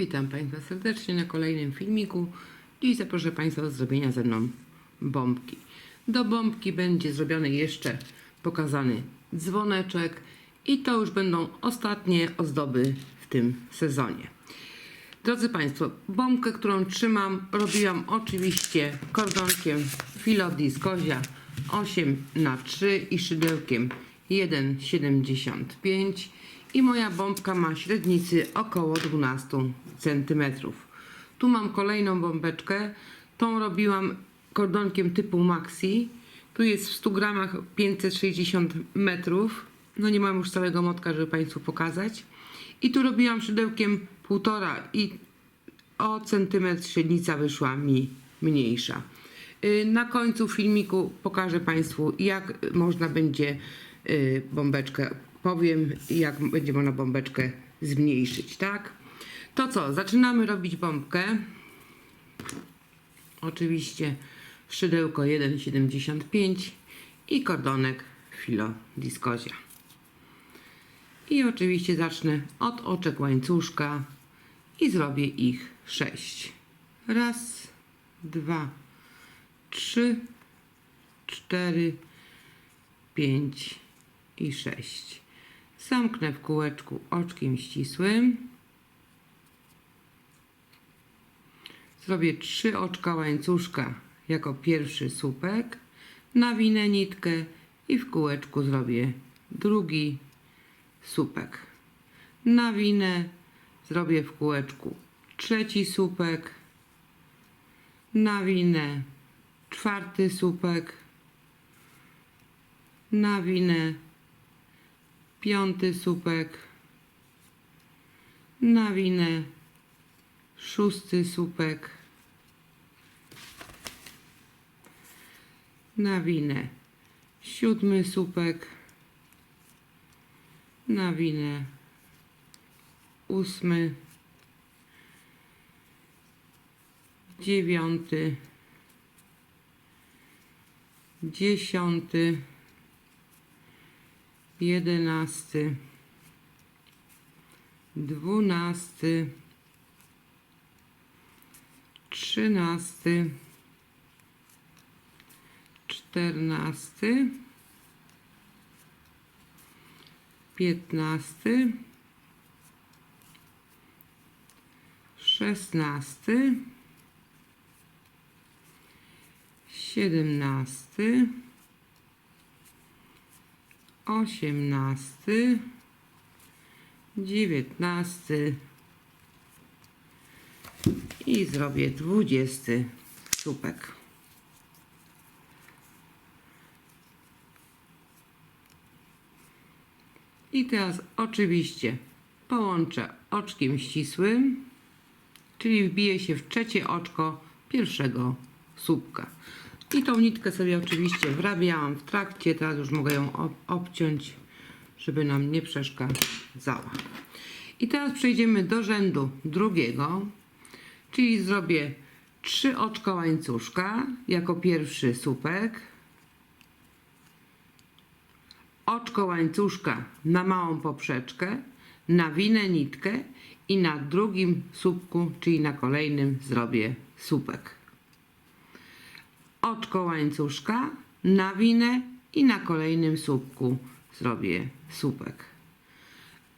Witam Państwa serdecznie na kolejnym filmiku. Dziś zaproszę Państwa do zrobienia ze mną bombki. Do bombki będzie zrobiony jeszcze pokazany dzwoneczek i to już będą ostatnie ozdoby w tym sezonie. Drodzy Państwo, bombkę, którą trzymam, robiłam oczywiście kordonkiem Filodis Kozia 8 na 3 i szydełkiem 1,75 i moja bombka ma średnicy około 12 cm. Tu mam kolejną bombeczkę, tą robiłam kordonkiem typu Maxi. Tu jest w 100 gramach 560 metrów. No nie mam już całego motka, żeby Państwu pokazać. I tu robiłam szydełkiem półtora i o centymetr średnica wyszła mi mniejsza. Y, Na końcu filmiku pokażę Państwu, jak można będzie y, bombeczkę, powiem, jak będzie można bombeczkę zmniejszyć, tak? To co, zaczynamy robić bombkę. Oczywiście szydełko 1,75 i kordonek Filo Discosia. I oczywiście zacznę od oczek łańcuszka i zrobię ich sześć. Raz, dwa, trzy, cztery, pięć i sześć. Zamknę w kółeczku oczkiem ścisłym. Zrobię trzy oczka łańcuszka jako pierwszy słupek. Nawinę nitkę i w kółeczku zrobię drugi słupek. Nawinę, zrobię w kółeczku trzeci słupek. Nawinę czwarty słupek. Nawinę piąty słupek. Nawinę szósty słupek. Nawinę siódmy słupek. Nawinę ósmy. Dziewiąty. Dziesiąty. Jedenasty. Dwunasty. Trzynasty. Czternasty. Piętnasty. Szesnasty. Siedemnasty. Osiemnasty. Dziewiętnasty. I zrobię dwudziesty słupek. I teraz oczywiście połączę oczkiem ścisłym, czyli wbiję się w trzecie oczko pierwszego słupka. I tą nitkę sobie oczywiście wrabiałam w trakcie, teraz już mogę ją ob- obciąć, żeby nam nie przeszkadzała. I teraz przejdziemy do rzędu drugiego, czyli zrobię trzy oczka łańcuszka jako pierwszy słupek, oczko łańcuszka na małą poprzeczkę, nawinę nitkę i na drugim słupku, czyli na kolejnym zrobię słupek. Oczko łańcuszka, nawinę i na kolejnym słupku zrobię słupek.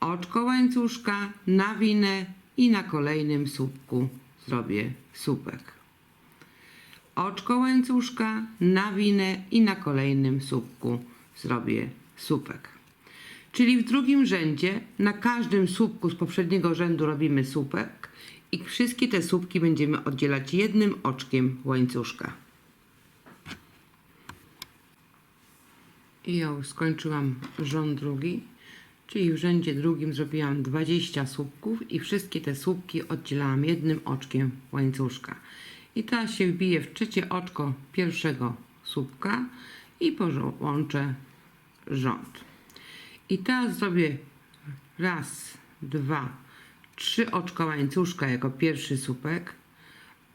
Oczko łańcuszka, nawinę i na kolejnym słupku zrobię słupek. Oczko łańcuszka, nawinę i na kolejnym słupku zrobię słupek. Czyli w drugim rzędzie na każdym słupku z poprzedniego rzędu robimy słupek i wszystkie te słupki będziemy oddzielać jednym oczkiem łańcuszka. I ja skończyłam rząd drugi, czyli w rzędzie drugim zrobiłam 20 słupków i wszystkie te słupki oddzielałam jednym oczkiem łańcuszka. I teraz się wbiję w trzecie oczko pierwszego słupka i połączę rząd. I teraz zrobię raz, dwa, trzy oczka łańcuszka jako pierwszy słupek,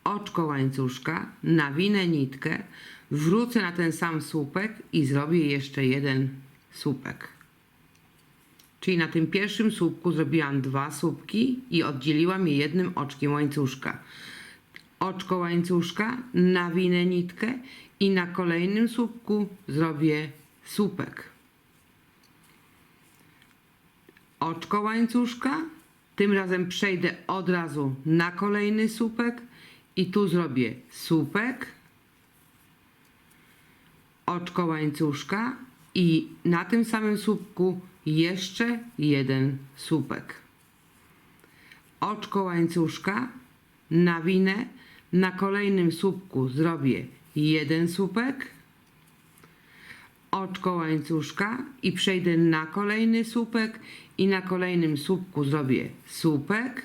oczko łańcuszka, nawinę nitkę, wrócę na ten sam słupek i zrobię jeszcze jeden słupek. Czyli na tym pierwszym słupku zrobiłam dwa słupki i oddzieliłam je jednym oczkiem łańcuszka. Oczko łańcuszka, nawinę nitkę i na kolejnym słupku zrobię słupek. Oczko łańcuszka, tym razem przejdę od razu na kolejny słupek i tu zrobię słupek, oczko łańcuszka i na tym samym słupku jeszcze jeden słupek. Oczko łańcuszka, nawinę, na kolejnym słupku zrobię jeden słupek, oczko łańcuszka i przejdę na kolejny słupek i na kolejnym słupku zrobię słupek,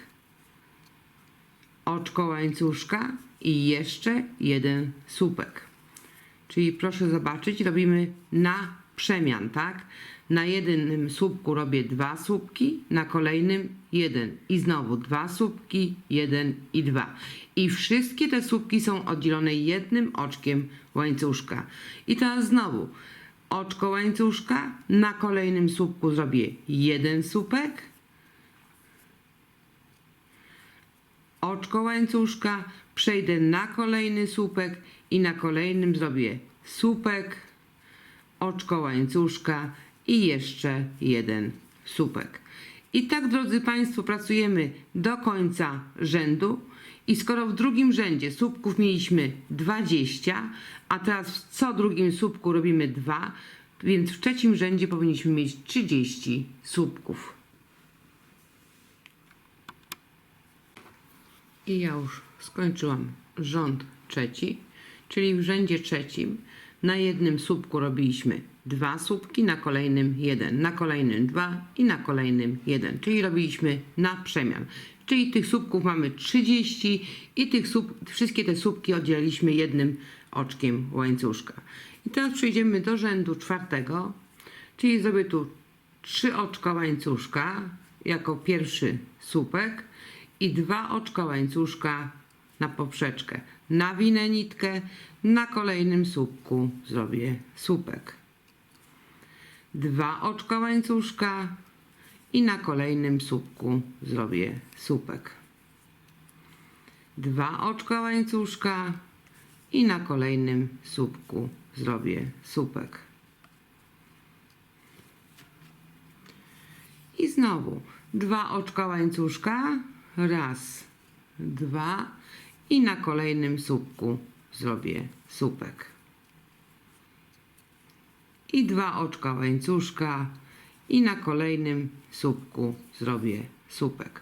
oczko łańcuszka i jeszcze jeden słupek. Czyli proszę zobaczyć, robimy na przemian, tak? Na jednym słupku robię dwa słupki, na kolejnym jeden i znowu dwa słupki, jeden i dwa. I wszystkie te słupki są oddzielone jednym oczkiem łańcuszka. I teraz znowu oczko łańcuszka, na kolejnym słupku zrobię jeden słupek, oczko łańcuszka, przejdę na kolejny słupek i na kolejnym zrobię słupek, oczko łańcuszka i jeszcze jeden słupek. I tak, drodzy Państwo, pracujemy do końca rzędu. I skoro w drugim rzędzie słupków mieliśmy 20, a teraz w co drugim słupku robimy 2, więc w trzecim rzędzie powinniśmy mieć 30 słupków. I ja już skończyłam rząd trzeci, czyli w rzędzie trzecim na jednym słupku robiliśmy dwa słupki, na kolejnym jeden, na kolejnym dwa i na kolejnym jeden, czyli robiliśmy na przemian. Czyli tych słupków mamy 30 i tych słup, wszystkie te słupki oddzieliliśmy jednym oczkiem łańcuszka. I teraz przejdziemy do rzędu czwartego, czyli zrobię tu trzy oczka łańcuszka jako pierwszy słupek i dwa oczka łańcuszka na poprzeczkę. Nawinę nitkę, na kolejnym słupku zrobię słupek. Dwa oczka łańcuszka i na kolejnym słupku zrobię słupek. Dwa oczka łańcuszka i na kolejnym słupku zrobię słupek. I znowu dwa oczka łańcuszka, raz, dwa i na kolejnym słupku zrobię słupek. I dwa oczka łańcuszka i na kolejnym słupku zrobię słupek.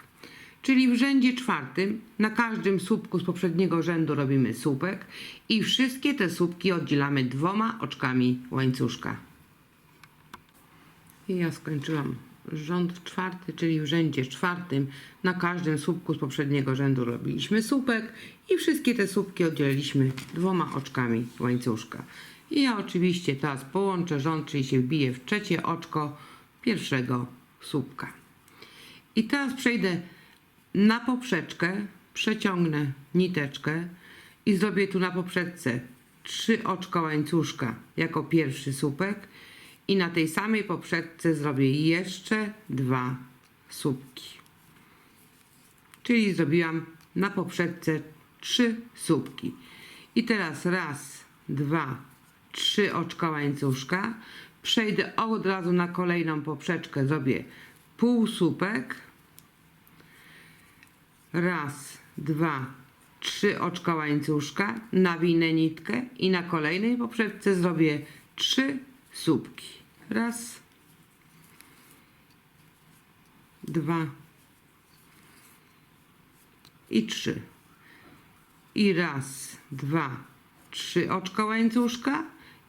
Czyli w rzędzie czwartym na każdym słupku z poprzedniego rzędu robimy słupek i wszystkie te słupki oddzielamy dwoma oczkami łańcuszka. I ja skończyłam rząd czwarty, czyli w rzędzie czwartym na każdym słupku z poprzedniego rzędu robiliśmy słupek i wszystkie te słupki oddzieliliśmy dwoma oczkami łańcuszka. I ja oczywiście teraz połączę rząd, czyli się wbiję w trzecie oczko pierwszego słupka. I teraz przejdę na poprzeczkę, przeciągnę niteczkę i zrobię tu na poprzeczce trzy oczka łańcuszka jako pierwszy słupek i na tej samej poprzeczce zrobię jeszcze dwa słupki. Czyli zrobiłam na poprzeczce trzy słupki. I teraz raz, dwa, trzy oczka łańcuszka. Przejdę od razu na kolejną poprzeczkę, zrobię półsłupek. Raz, dwa, trzy oczka łańcuszka, nawinę nitkę i na kolejnej poprzeczce zrobię trzy słupki. Raz, dwa i trzy. I raz, dwa, trzy oczka łańcuszka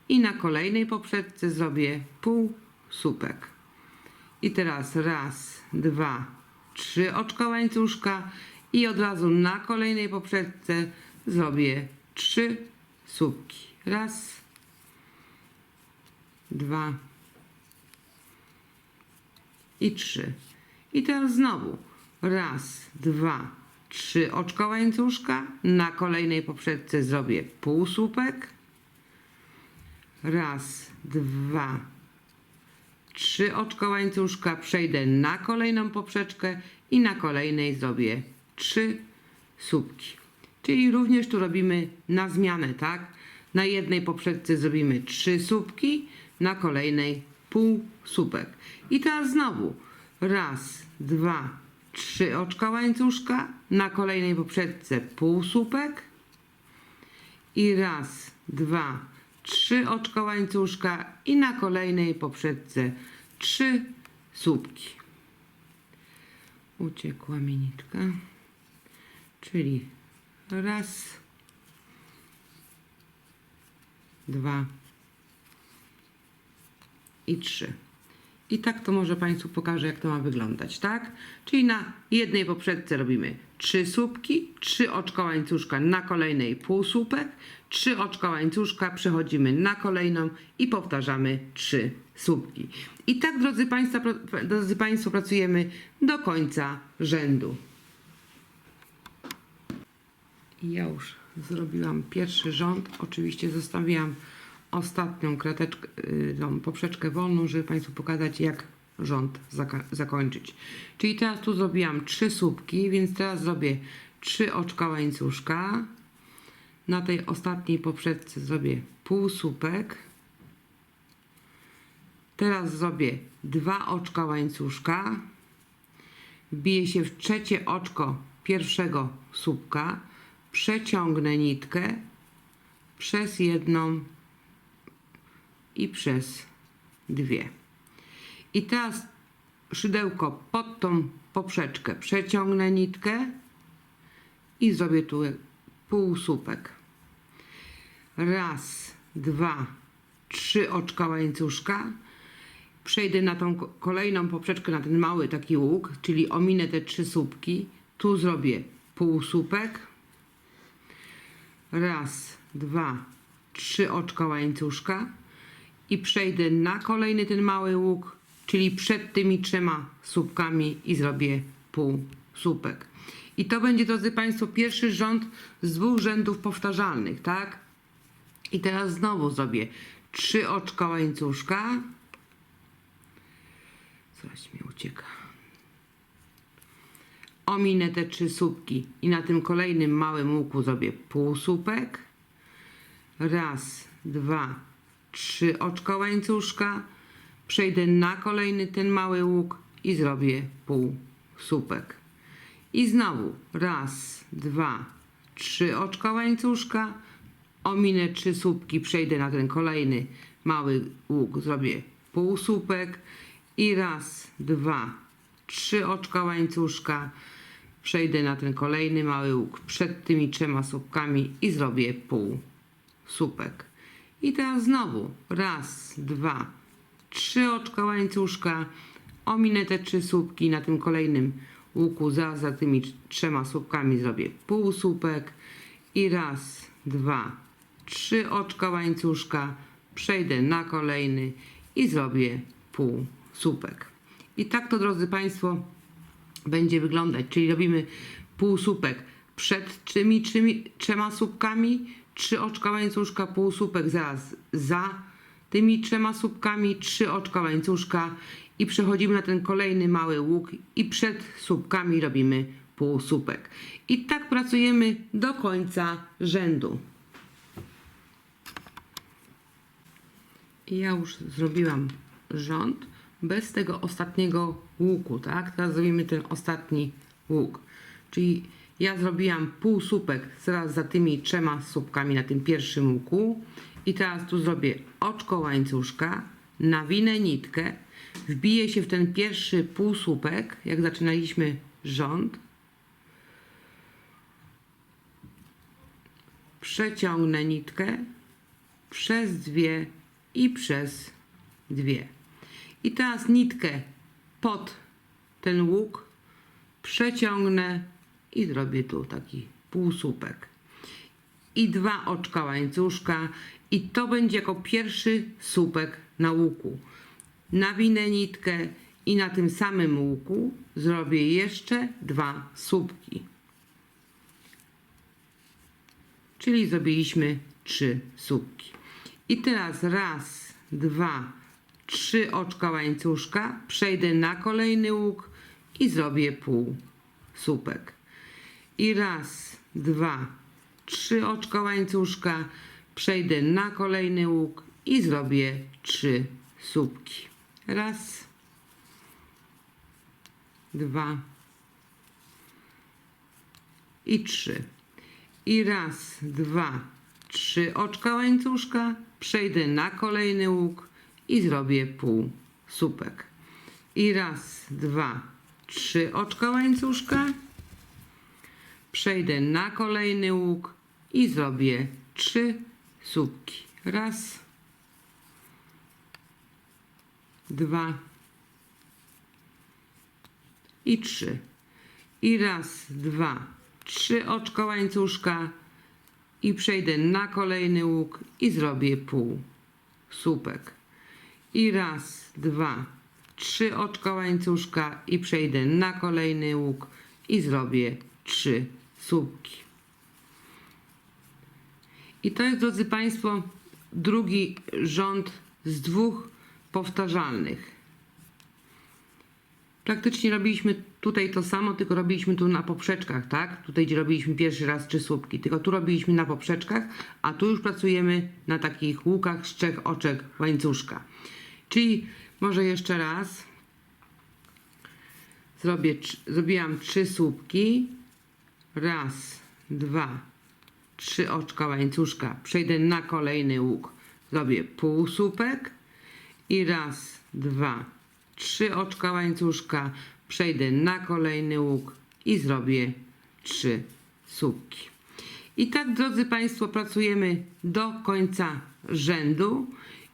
i na kolejnej poprzeczce zrobię pół słupek. I teraz raz, dwa, trzy oczka łańcuszka i od razu na kolejnej poprzeczce zrobię trzy słupki. Raz, dwa i trzy. I teraz znowu raz, dwa, trzy oczka łańcuszka. Na kolejnej poprzeczce zrobię półsłupek. Raz, dwa, trzy oczka łańcuszka, przejdę na kolejną poprzeczkę i na kolejnej zrobię trzy słupki. Czyli również tu robimy na zmianę, tak? Na jednej poprzeczce zrobimy trzy słupki, na kolejnej pół słupek. I teraz znowu raz, dwa, trzy oczka łańcuszka, na kolejnej poprzeczce pół słupek i raz, dwa, trzy oczka łańcuszka i na kolejnej poprzeczce trzy słupki. Uciekła mi nitka. Czyli raz, dwa i trzy. I tak to może Państwu pokażę, jak to ma wyglądać, tak? Czyli na jednej poprzedce robimy trzy słupki, trzy oczka łańcuszka na kolejnej półsłupek, trzy oczka łańcuszka, przechodzimy na kolejną i powtarzamy trzy słupki. I tak, drodzy Państwo, drodzy Państwo, pracujemy do końca rzędu. Ja już zrobiłam pierwszy rząd. Oczywiście zostawiłam ostatnią krateczkę, y, tą poprzeczkę wolną, żeby Państwu pokazać, jak rząd zakończyć. Czyli teraz tu zrobiłam trzy słupki, więc teraz zrobię trzy oczka łańcuszka. Na tej ostatniej poprzeczce zrobię półsłupek. Teraz zrobię dwa oczka łańcuszka. Wbiję się w trzecie oczko pierwszego słupka, przeciągnę nitkę przez jedną i przez dwie. I teraz szydełko pod tą poprzeczkę przeciągnę nitkę i zrobię tu półsłupek. Raz, dwa, trzy oczka łańcuszka. Przejdę na tą ko- kolejną poprzeczkę, na ten mały taki łuk, czyli ominę te trzy słupki. Tu zrobię półsłupek. Raz, dwa, trzy oczka łańcuszka i przejdę na kolejny ten mały łuk, czyli przed tymi trzema słupkami i zrobię pół słupek. I to będzie, drodzy Państwo, pierwszy rząd z dwóch rzędów powtarzalnych, tak? I teraz znowu zrobię trzy oczka łańcuszka. Coś mi ucieka. Ominę te trzy słupki i na tym kolejnym małym łuku zrobię półsłupek. Raz, dwa, trzy oczka łańcuszka. Przejdę na kolejny ten mały łuk i zrobię półsłupek. I znowu raz, dwa, trzy oczka łańcuszka. Ominę trzy słupki, przejdę na ten kolejny mały łuk, zrobię półsłupek. I raz, dwa, trzy oczka łańcuszka. Przejdę na ten kolejny mały łuk przed tymi trzema słupkami i zrobię pół słupek. I teraz znowu raz, dwa, trzy oczka łańcuszka. Ominę te trzy słupki na tym kolejnym łuku za, za tymi trz- trzema słupkami zrobię pół słupek. I raz, dwa, trzy oczka łańcuszka. Przejdę na kolejny i zrobię pół słupek. I tak to, drodzy Państwo, będzie wyglądać. Czyli robimy półsłupek przed tymi trzema słupkami, trzy oczka łańcuszka, półsłupek zaraz za tymi trzema słupkami, trzy oczka łańcuszka i przechodzimy na ten kolejny mały łuk i przed słupkami robimy półsłupek. I tak pracujemy do końca rzędu. I ja już zrobiłam rząd bez tego ostatniego łuku, tak? Teraz zrobimy ten ostatni łuk. Czyli ja zrobiłam pół słupek zaraz za tymi trzema słupkami na tym pierwszym łuku i teraz tu zrobię oczko łańcuszka, nawinę nitkę, wbiję się w ten pierwszy półsłupek, jak zaczynaliśmy rząd, przeciągnę nitkę przez dwie i przez dwie. I teraz nitkę pod ten łuk przeciągnę i zrobię tu taki półsłupek. I dwa oczka łańcuszka i to będzie jako pierwszy słupek na łuku. Nawinę nitkę i na tym samym łuku zrobię jeszcze dwa słupki. Czyli zrobiliśmy trzy słupki. I teraz raz, dwa, trzy oczka łańcuszka, przejdę na kolejny łuk i zrobię pół słupek. I raz, dwa, trzy oczka łańcuszka, przejdę na kolejny łuk i zrobię trzy słupki. Raz, dwa i trzy. I raz, dwa, trzy oczka łańcuszka, przejdę na kolejny łuk i zrobię pół słupek. I raz, dwa, trzy oczka łańcuszka, przejdę na kolejny łuk i zrobię trzy słupki. Raz, dwa i trzy. I raz, dwa, trzy oczka łańcuszka i przejdę na kolejny łuk i zrobię pół słupek. I raz, dwa, trzy oczka łańcuszka i przejdę na kolejny łuk i zrobię trzy słupki. I to jest, drodzy Państwo, drugi rząd z dwóch powtarzalnych. Praktycznie robiliśmy tutaj to samo, tylko robiliśmy tu na poprzeczkach, tak? Tutaj gdzie robiliśmy pierwszy raz trzy słupki, tylko tu robiliśmy na poprzeczkach, a tu już pracujemy na takich łukach z trzech oczek łańcuszka. Czyli może jeszcze raz. Zrobię, zrobiłam trzy słupki. Raz, dwa, trzy oczka łańcuszka. Przejdę na kolejny łuk. Zrobię półsłupek. I raz, dwa, trzy oczka łańcuszka. Przejdę na kolejny łuk i zrobię trzy słupki. I tak, drodzy Państwo, pracujemy do końca rzędu.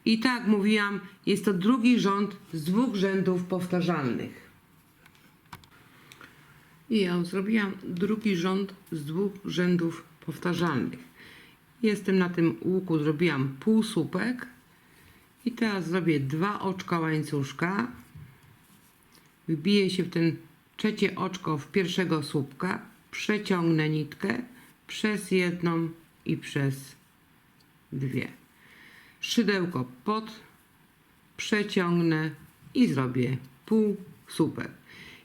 I tak mówiłam, jest to drugi rząd z dwóch rzędów powtarzalnych. I ja zrobiłam drugi rząd z dwóch rzędów powtarzalnych. Jestem na tym łuku, zrobiłam półsłupek. I teraz zrobię dwa oczka łańcuszka. Wbiję się w ten trzecie oczko w pierwszego słupka. Przeciągnę nitkę przez jedną i przez dwie. Szydełko pod, przeciągnę i zrobię pół słupek.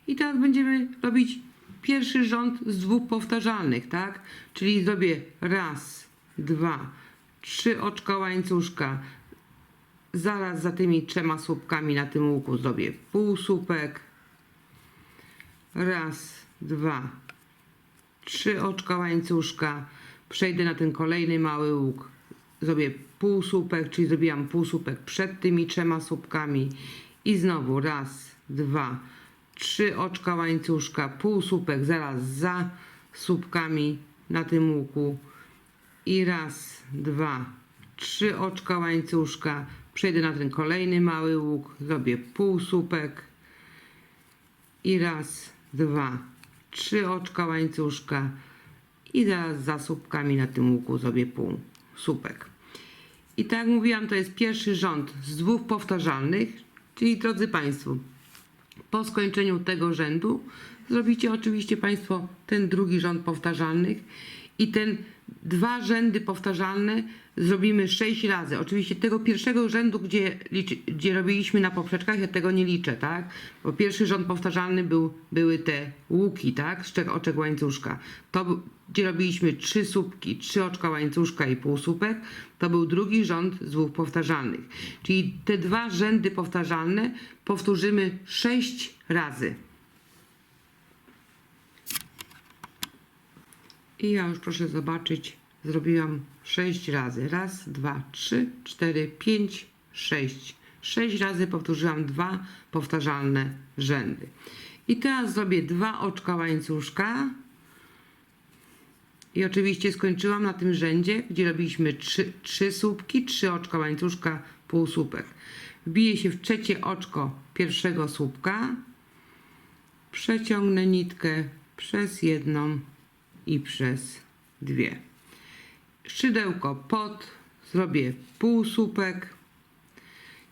I teraz będziemy robić pierwszy rząd z dwóch powtarzalnych, tak? Czyli zrobię raz, dwa, trzy oczka łańcuszka. Zaraz za tymi trzema słupkami na tym łuku zrobię pół słupek. Raz, dwa, trzy oczka łańcuszka. Przejdę na ten kolejny mały łuk. Zrobię półsłupek, czyli zrobiłam półsłupek przed tymi trzema słupkami. I znowu raz, dwa, trzy oczka łańcuszka, półsłupek zaraz za słupkami na tym łuku. I raz, dwa, trzy oczka łańcuszka. Przejdę na ten kolejny mały łuk. Zrobię półsłupek. I raz, dwa, trzy oczka łańcuszka. I zaraz za słupkami na tym łuku zrobię pół słupek. I tak jak mówiłam, to jest pierwszy rząd z dwóch powtarzalnych, czyli drodzy Państwo, po skończeniu tego rzędu zrobicie oczywiście Państwo ten drugi rząd powtarzalnych i ten dwa rzędy powtarzalne zrobimy sześć razy. Oczywiście tego pierwszego rzędu, gdzie, liczy, gdzie robiliśmy na poprzeczkach, ja tego nie liczę, tak? Bo pierwszy rząd powtarzalny był, były te łuki, tak? Z oczek łańcuszka. To, gdzie robiliśmy trzy słupki, trzy oczka łańcuszka i półsłupek, to był drugi rząd z dwóch powtarzalnych. Czyli te dwa rzędy powtarzalne powtórzymy sześć razy. I ja już proszę zobaczyć, zrobiłam 6 razy. Raz, dwa, trzy, cztery, pięć, sześć. Sześć razy powtórzyłam dwa powtarzalne rzędy. I teraz zrobię dwa oczka łańcuszka. I oczywiście skończyłam na tym rzędzie, gdzie robiliśmy trzy, trzy słupki, trzy oczka łańcuszka, półsłupek. Wbiję się w trzecie oczko pierwszego słupka. Przeciągnę nitkę przez jedną i przez dwie. Szydełko pod, zrobię półsłupek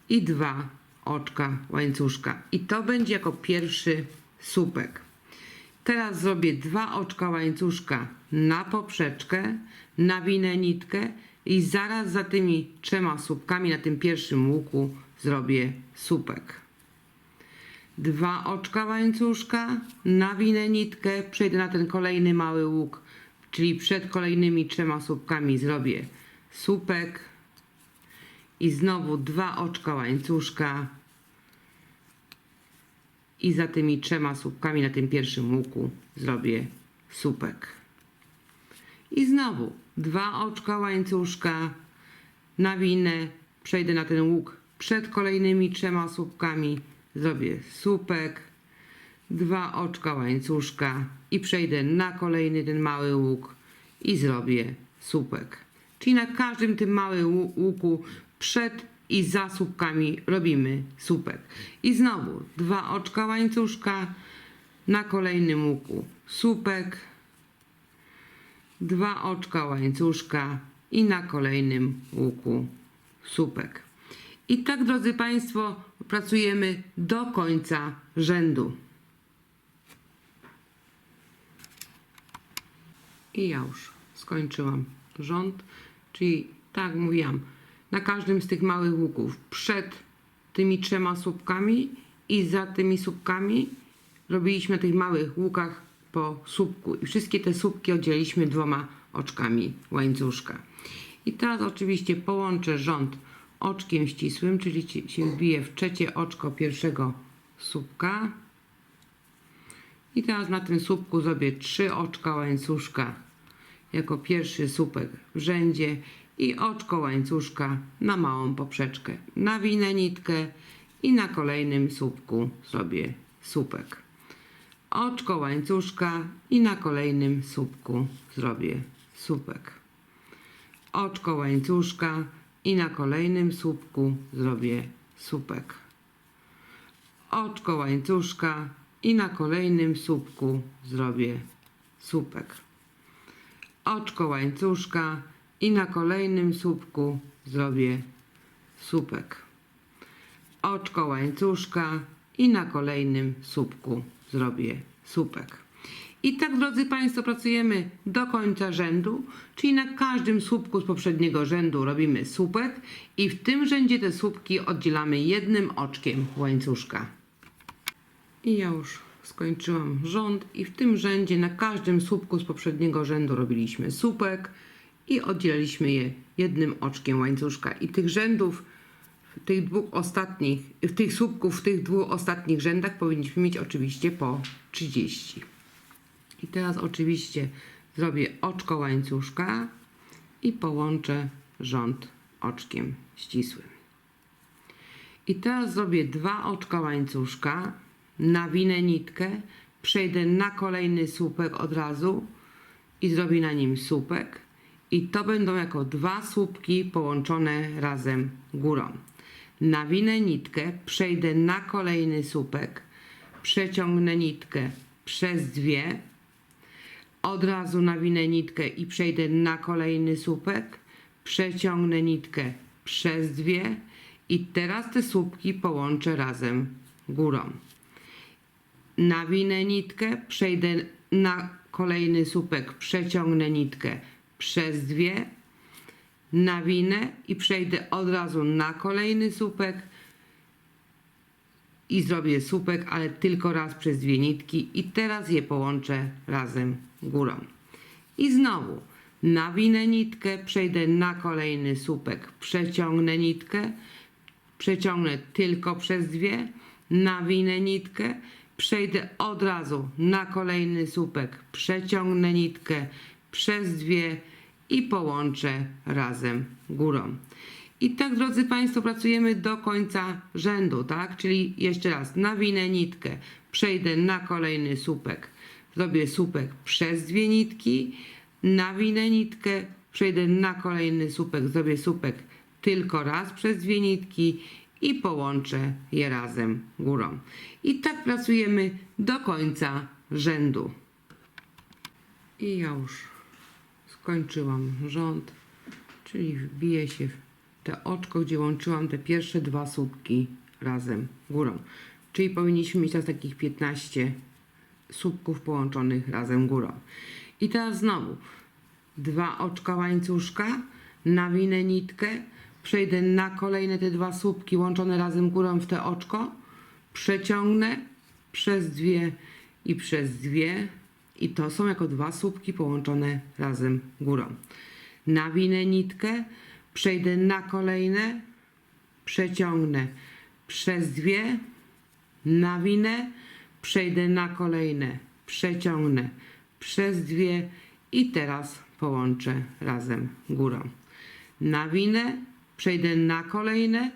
i dwa oczka łańcuszka. I to będzie jako pierwszy słupek. Teraz zrobię dwa oczka łańcuszka na poprzeczkę, nawinę nitkę i zaraz za tymi trzema słupkami na tym pierwszym łuku zrobię słupek. Dwa oczka łańcuszka, nawinę nitkę, przejdę na ten kolejny mały łuk, czyli przed kolejnymi trzema słupkami zrobię słupek i znowu dwa oczka łańcuszka i za tymi trzema słupkami na tym pierwszym łuku zrobię słupek. I znowu dwa oczka łańcuszka, nawinę, przejdę na ten łuk przed kolejnymi trzema słupkami, zrobię słupek, dwa oczka łańcuszka i przejdę na kolejny ten mały łuk i zrobię słupek. Czyli na każdym tym małym łu- łuku przed i za słupkami robimy słupek. I znowu dwa oczka łańcuszka na kolejnym łuku słupek, dwa oczka łańcuszka i na kolejnym łuku słupek. I tak, drodzy Państwo, pracujemy do końca rzędu. I ja już skończyłam rząd, czyli tak mówiłam, na każdym z tych małych łuków przed tymi trzema słupkami i za tymi słupkami robiliśmy na tych małych łukach po słupku i wszystkie te słupki oddzieliliśmy dwoma oczkami łańcuszka. I teraz oczywiście połączę rząd oczkiem ścisłym, czyli się wbije w trzecie oczko pierwszego słupka. I teraz na tym słupku zrobię trzy oczka łańcuszka jako pierwszy słupek w rzędzie i oczko łańcuszka na małą poprzeczkę. Nawinę nitkę i na kolejnym słupku zrobię słupek. Oczko łańcuszka i na kolejnym słupku zrobię słupek. Oczko łańcuszka i na kolejnym słupku zrobię słupek. Oczko łańcuszka i na kolejnym słupku zrobię słupek. Oczko łańcuszka i na kolejnym słupku zrobię słupek. Oczko łańcuszka i na kolejnym słupku zrobię słupek. I tak, drodzy Państwo, pracujemy do końca rzędu, czyli na każdym słupku z poprzedniego rzędu robimy słupek i w tym rzędzie te słupki oddzielamy jednym oczkiem łańcuszka. I ja już skończyłam rząd i w tym rzędzie na każdym słupku z poprzedniego rzędu robiliśmy słupek i oddzieliliśmy je jednym oczkiem łańcuszka. I tych rzędów, tych dwóch ostatnich, w tych słupków w tych dwóch ostatnich rzędach powinniśmy mieć oczywiście po 30. I teraz oczywiście zrobię oczko łańcuszka i połączę rząd oczkiem ścisłym. I teraz zrobię dwa oczka łańcuszka, nawinę nitkę, przejdę na kolejny słupek od razu i zrobię na nim słupek. I to będą jako dwa słupki połączone razem górą. Nawinę nitkę, przejdę na kolejny słupek, przeciągnę nitkę przez dwie, od razu nawinę nitkę i przejdę na kolejny słupek, przeciągnę nitkę przez dwie. I teraz te słupki połączę razem górą. Nawinę nitkę, przejdę na kolejny słupek, przeciągnę nitkę przez dwie, nawinę i przejdę od razu na kolejny słupek i zrobię słupek, ale tylko raz przez dwie nitki i teraz je połączę razem górą. I znowu nawinę nitkę, przejdę na kolejny słupek, przeciągnę nitkę, przeciągnę tylko przez dwie, nawinę nitkę, przejdę od razu na kolejny słupek, przeciągnę nitkę przez dwie i połączę razem górą. I tak, drodzy Państwo, pracujemy do końca rzędu, tak? Czyli jeszcze raz, nawinę nitkę, przejdę na kolejny słupek, zrobię słupek przez dwie nitki, nawinę nitkę, przejdę na kolejny słupek, zrobię słupek tylko raz przez dwie nitki i połączę je razem górą. I tak pracujemy do końca rzędu. I już skończyłam rząd, czyli wbiję się w te oczko, gdzie łączyłam te pierwsze dwa słupki razem górą. Czyli powinniśmy mieć teraz takich 15 słupków połączonych razem górą. I teraz znowu dwa oczka łańcuszka, nawinę nitkę, przejdę na kolejne te dwa słupki łączone razem górą w te oczko, przeciągnę przez dwie i przez dwie i to są jako dwa słupki połączone razem górą. Nawinę nitkę, przejdę na kolejne, przeciągnę przez dwie, nawinę, przejdę na kolejne, przeciągnę przez dwie i teraz połączę razem górą. Nawinę, przejdę na kolejne,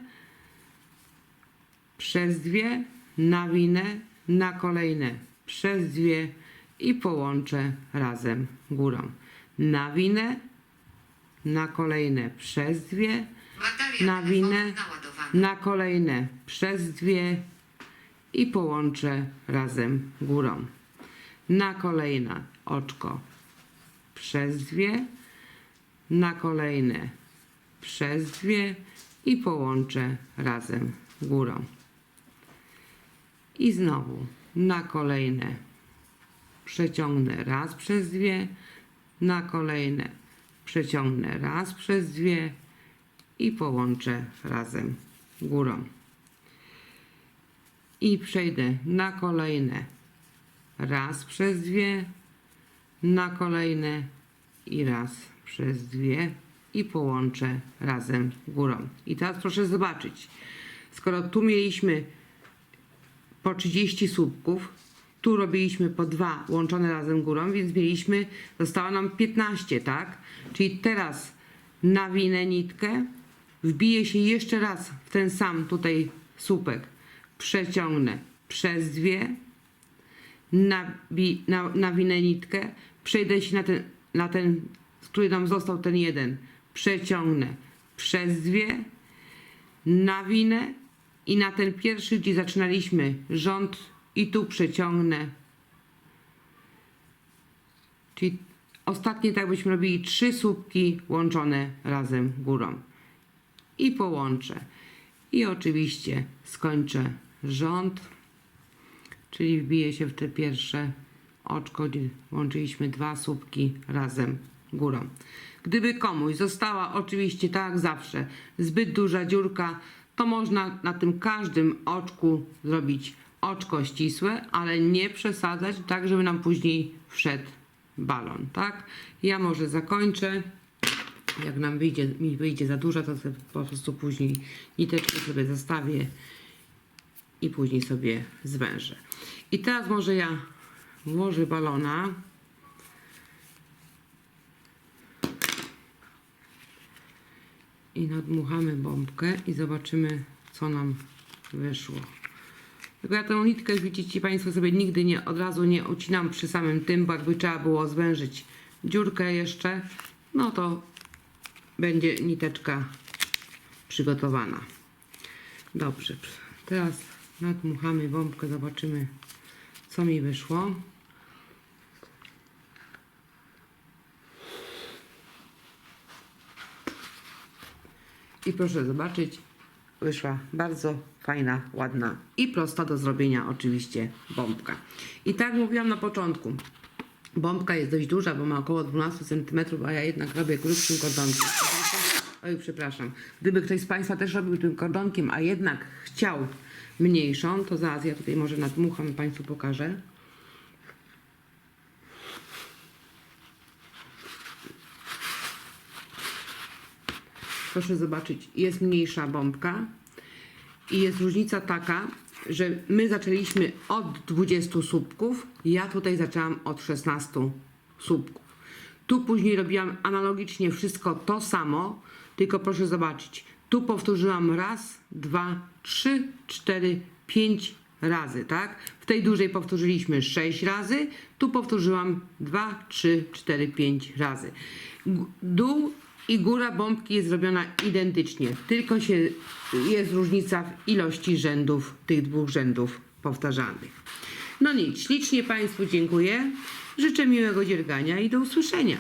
przez dwie, nawinę, na kolejne, przez dwie i połączę razem górą. Nawinę, na kolejne, przez dwie, nawinę, na kolejne przez dwie i połączę razem górą. Na kolejne oczko przez dwie, na kolejne przez dwie i połączę razem górą. I znowu na kolejne przeciągnę raz przez dwie, na kolejne przeciągnę raz przez dwie i połączę razem górą. I przejdę na kolejne raz przez dwie, na kolejne i raz przez dwie i połączę razem górą. I teraz proszę zobaczyć, skoro tu mieliśmy po 30 słupków, tu robiliśmy po dwa łączone razem górą, więc mieliśmy, zostało nam 15, tak? Czyli teraz nawinę nitkę, wbiję się jeszcze raz w ten sam tutaj słupek, przeciągnę przez dwie, nabi, na, nawinę nitkę, przejdę się na ten, na ten, który nam został ten jeden, przeciągnę przez dwie, nawinę i na ten pierwszy, gdzie zaczynaliśmy rząd i tu przeciągnę. Czyli ostatnie tak byśmy robili trzy słupki łączone razem górą. I połączę. I oczywiście skończę rząd, czyli wbiję się w te pierwsze oczko, gdzie łączyliśmy dwa słupki razem górą. Gdyby komuś została oczywiście tak jak zawsze zbyt duża dziurka, to można na tym każdym oczku zrobić oczko ścisłe, ale nie przesadzać tak, żeby nam później wszedł balon, tak? Ja może zakończę. Jak nam wyjdzie, mi wyjdzie za dużo, to po prostu później niteczkę sobie zostawię i później sobie zwężę. I teraz może ja włożę balona. I nadmuchamy bombkę i zobaczymy, co nam wyszło. Tylko ja tę nitkę, widzicie Państwo, sobie nigdy nie od razu nie ucinam przy samym tym, bo jakby trzeba było zwężyć dziurkę jeszcze, no to będzie niteczka przygotowana. Dobrze, teraz nadmuchamy bombkę, zobaczymy co mi wyszło. I proszę zobaczyć, wyszła bardzo fajna, ładna i prosta do zrobienia oczywiście bombka. I tak mówiłam na początku, bombka jest dość duża, bo ma około 12 cm, a ja jednak robię grubszym kordonkiem. Oj, przepraszam. Gdyby ktoś z Państwa też robił tym kordonkiem, a jednak chciał mniejszą, to zaraz ja tutaj może nadmucham i Państwu pokażę. Proszę zobaczyć, jest mniejsza bombka i jest różnica taka, że my zaczęliśmy od 20 słupków, ja tutaj zaczęłam od 16 słupków. Tu później robiłam analogicznie wszystko to samo, tylko proszę zobaczyć, tu powtórzyłam raz, dwa, trzy, cztery, pięć razy, tak? W tej dużej powtórzyliśmy 6 razy, tu powtórzyłam 2, 3, 4, 5 razy. Dół i góra bombki jest zrobiona identycznie, tylko się jest różnica w ilości rzędów tych dwóch rzędów powtarzanych. No nic, ślicznie Państwu dziękuję. Życzę miłego dziergania i do usłyszenia.